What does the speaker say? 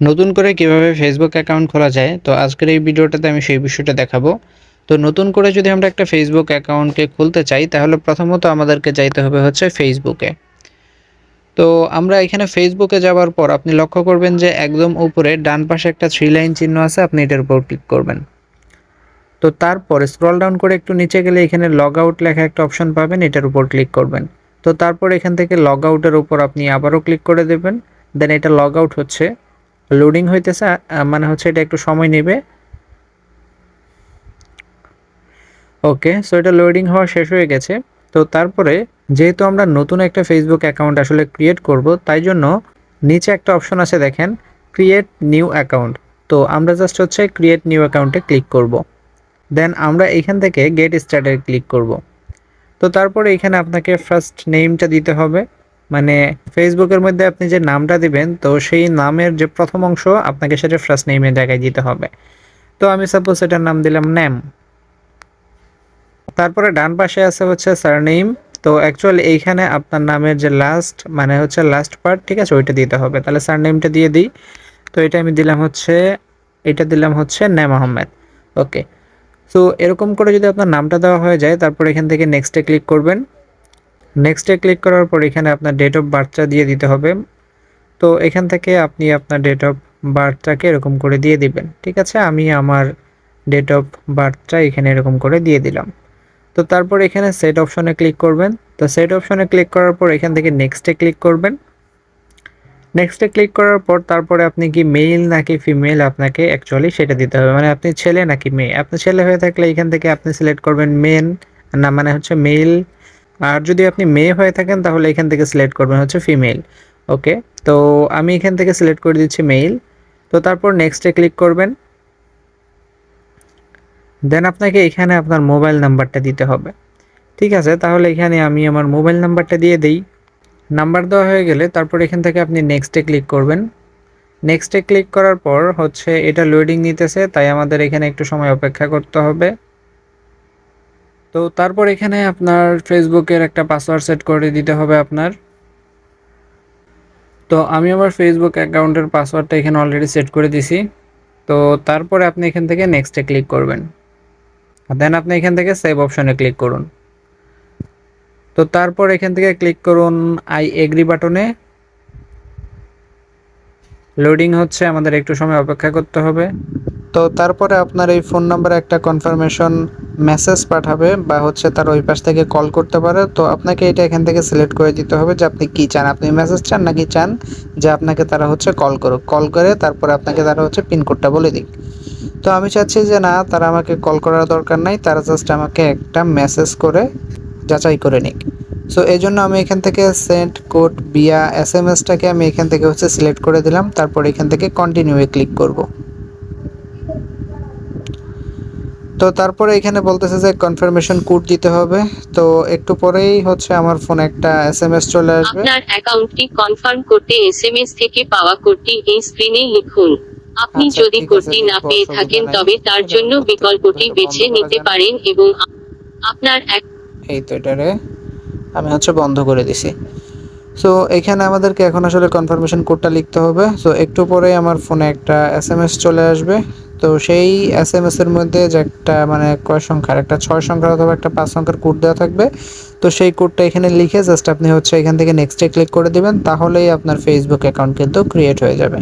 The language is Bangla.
নতুন করে কীভাবে ফেসবুক অ্যাকাউন্ট খোলা যায়? তো আজকের এই ভিডিওটাতে আমি সেই বিষয়টা দেখাবো। তো নতুন করে যদি আমরা একটা ফেসবুক অ্যাকাউন্টকে খুলতে চাই, তাহলে প্রথমত আমাদেরকে যাইতে হবে হচ্ছে ফেসবুকে তো আমরা এখানে ফেসবুকে যাওয়ার পর আপনি লক্ষ্য করবেন যে একদম উপরে ডান পাশে একটা থ্রি লাইন চিহ্ন আছে, আপনি এটার উপর ক্লিক করবেন। তো তারপর স্ক্রল ডাউন করে একটু নিচে গেলে এখানে লগ আউট লেখা একটা অপশন পাবেন, এটার উপর ক্লিক করবেন। তো তারপর এখান থেকে লগ আউটের উপর আপনি আবারও ক্লিক করে দেবেন। দেন এটা লগ আউট হচ্ছে লোডিং হইতেছে মানে হচ্ছে এটা একটু সময় নেবে। ওকে সো এটা লোডিং হওয়া শেষ হয়ে গেছে। তো তারপরে যেহেতু আমরা নতুন একটা ফেসবুক অ্যাকাউন্ট আসলে ক্রিয়েট করব, তাই জন্য নিচে একটা অপশন আছে দেখেন ক্রিয়েট নিউ অ্যাকাউন্ট তো আমরা জাস্ট হচ্ছে ক্রিয়েট নিউ অ্যাকাউন্টে ক্লিক করব। দেন আমরা এখান থেকে গেট স্টার্টে ক্লিক করব। তো তারপরে এখানে আপনাকে ফার্স্ট নেমটা দিতে হবে। মানে ফেসবুকের মধ্যে আপনি যে নামটা দিবেন, তো সেই নামের যে প্রথম অংশ, আপনাকে সেটা ফার্স্ট নেমের জায়গায় দিতে হবে। তো আমি সাপোজ এটার নাম দিলাম ন্যাম তারপরে ডান পাশে আছে হচ্ছে সারনেম তো অ্যাকচুয়ালি এইখানে আপনার নামের যে লাস্ট মানে হচ্ছে লাস্ট পার্ট ঠিক আছে, ওইটা দিতে হবে। তাহলে সারনেমটা দিয়ে দিই। তো এটা আমি দিলাম হচ্ছে, এটা দিলাম হচ্ছে ন্যাম আহমেদ ওকে সো এরকম করে যদি আপনার নামটা দেওয়া হয়ে যায়, তারপর এখান থেকে নেক্সটে ক্লিক করবেন। নেক্সটে ক্লিক করার পর এখানে আপনার ডেট অফ বার্থটা দিয়ে দিতে হবে। তো এখান থেকে আপনি আপনার ডেট অফ বার্থটাকে এরকম করে দিয়ে দিবেন। ঠিক আছে? আমি আমার ডেট অফ বার্থটা এখানে এরকম করে দিয়ে দিলাম। তো তারপর এখানে সেট অপশনে ক্লিক করবেন। তো সেট অপশনে ক্লিক করার পর এখান থেকে নেক্সটে ক্লিক করবেন। নেক্সটে ক্লিক করার পর তারপরে আপনি কি মেল নাকি ফিমেল আপনাকে অ্যাকচুয়ালি সেটা দিতে হবে। মানে আপনি ছেলে নাকি মেয়ে? আপনি ছেলে হয়ে থাকলে এখান থেকে আপনি সিলেক্ট করবেন মেন না মানে হচ্ছে মেল আর যদি আপনি মেয়ে হয়ে থাকেন, তাহলে এখান থেকে সিলেক্ট করবেন হচ্ছে ফিমেল ওকে তো আমি এখান থেকে সিলেক্ট করে দিচ্ছি মেইল তো তারপর নেক্সটে ক্লিক করবেন। দেন আপনাকে এখানে আপনার মোবাইল নাম্বারটা দিতে হবে, ঠিক আছে? তাহলে এখানে আমি আমার মোবাইল নাম্বারটা দিয়ে দিই। নাম্বার দেওয়া হয়ে গেলে তারপর এখান থেকে আপনি নেক্সটে ক্লিক করবেন। নেক্সটে ক্লিক করার পর হচ্ছে এটা লোডিং নিতেছে, তাই আমাদের এখানে একটু সময় অপেক্ষা করতে হবে। তো তারপর এখানে আপনার ফেসবুকের একটা পাসওয়ার্ড সেট করে দিতে হবে আপনার। তো আমি আমার ফেসবুক অ্যাকাউন্টের পাসওয়ার্ডটা এখানে অলরেডি সেট করে দিছি। তো তারপরে আপনি এখান থেকে নেক্সটে ক্লিক করবেন। দেন আপনি এখান থেকে সেভ অপশনে ক্লিক করুন। তো তারপর এখান থেকে ক্লিক করুন আই এগ্রি বাটনে লোডিং হচ্ছে, আমাদের একটু সময় অপেক্ষা করতে হবে। তো তারপরে আপনার এই ফোন নাম্বারে একটা কনফার্মেশন মেসেজ পাঠাবে বা হচ্ছে তার ওই পাশ থেকে কল করতে পারে, তো আপনাকে এটা এখান থেকে সিলেক্ট করে দিতে হবে যে আপনি কি চান। আপনি মেসেজ চান নাকি চান যে আপনাকে তারা হচ্ছে কল করুক। কল করে তারপরে আপনাকে তারা হচ্ছে পিনকোডটা বলে দিক। তো আমি চাচ্ছি যে না, তারা আমাকে কল করার দরকার নাই, তারা জাস্ট আমাকে একটা মেসেজ করে যাচাই করে নিক। সো এই জন্য আমি এখান থেকে সেন্ড কোড বিয়া এস এম এসটাকে আমি এখান থেকে হচ্ছে সিলেক্ট করে দিলাম, তারপর এখান থেকে কন্টিনিউয়ে ক্লিক করব। তো তারপরে এখানে বলতেছে যে কনফার্মেশন কোড দিতে হবে। তো একটু পরেই হচ্ছে আমার ফোনে একটা এস এম এস চলে আসবে। আপনার অ্যাকাউন্টটি কনফার্ম করতে এসএমএস থেকে পাওয়া কোডটি এই স্ক্রিনে লিখুন। আপনি আচ্ছা, যদি কোডটি না পেয়ে থাকেন। তবে তার জন্য বিকল্পটি বেছে নিতে পারেন এবং আপনার এই তো এটারে। আমি হচ্ছে বন্ধ করে দিছি। সো এখানে আমাদেরকে এখন আসলে কনফার্মেশন কোডটা লিখতে হবে। সো একটু পরে আমার ফোনে একটা এস এম এস চলে আসবে। তো সেই এস এম এস এর মধ্যে যে একটা মানে কয় সংখ্যার? একটা ছয় সংখ্যার অথবা একটা পাঁচ সংখ্যার কোড দেওয়া থাকবে। তো সেই কোডটা এখানে লিখে জাস্ট আপনি হচ্ছে এখান থেকে নেক্সটে ক্লিক করে দেবেন, তাহলেই আপনার ফেসবুক অ্যাকাউন্ট কিন্তু ক্রিয়েট হয়ে যাবে।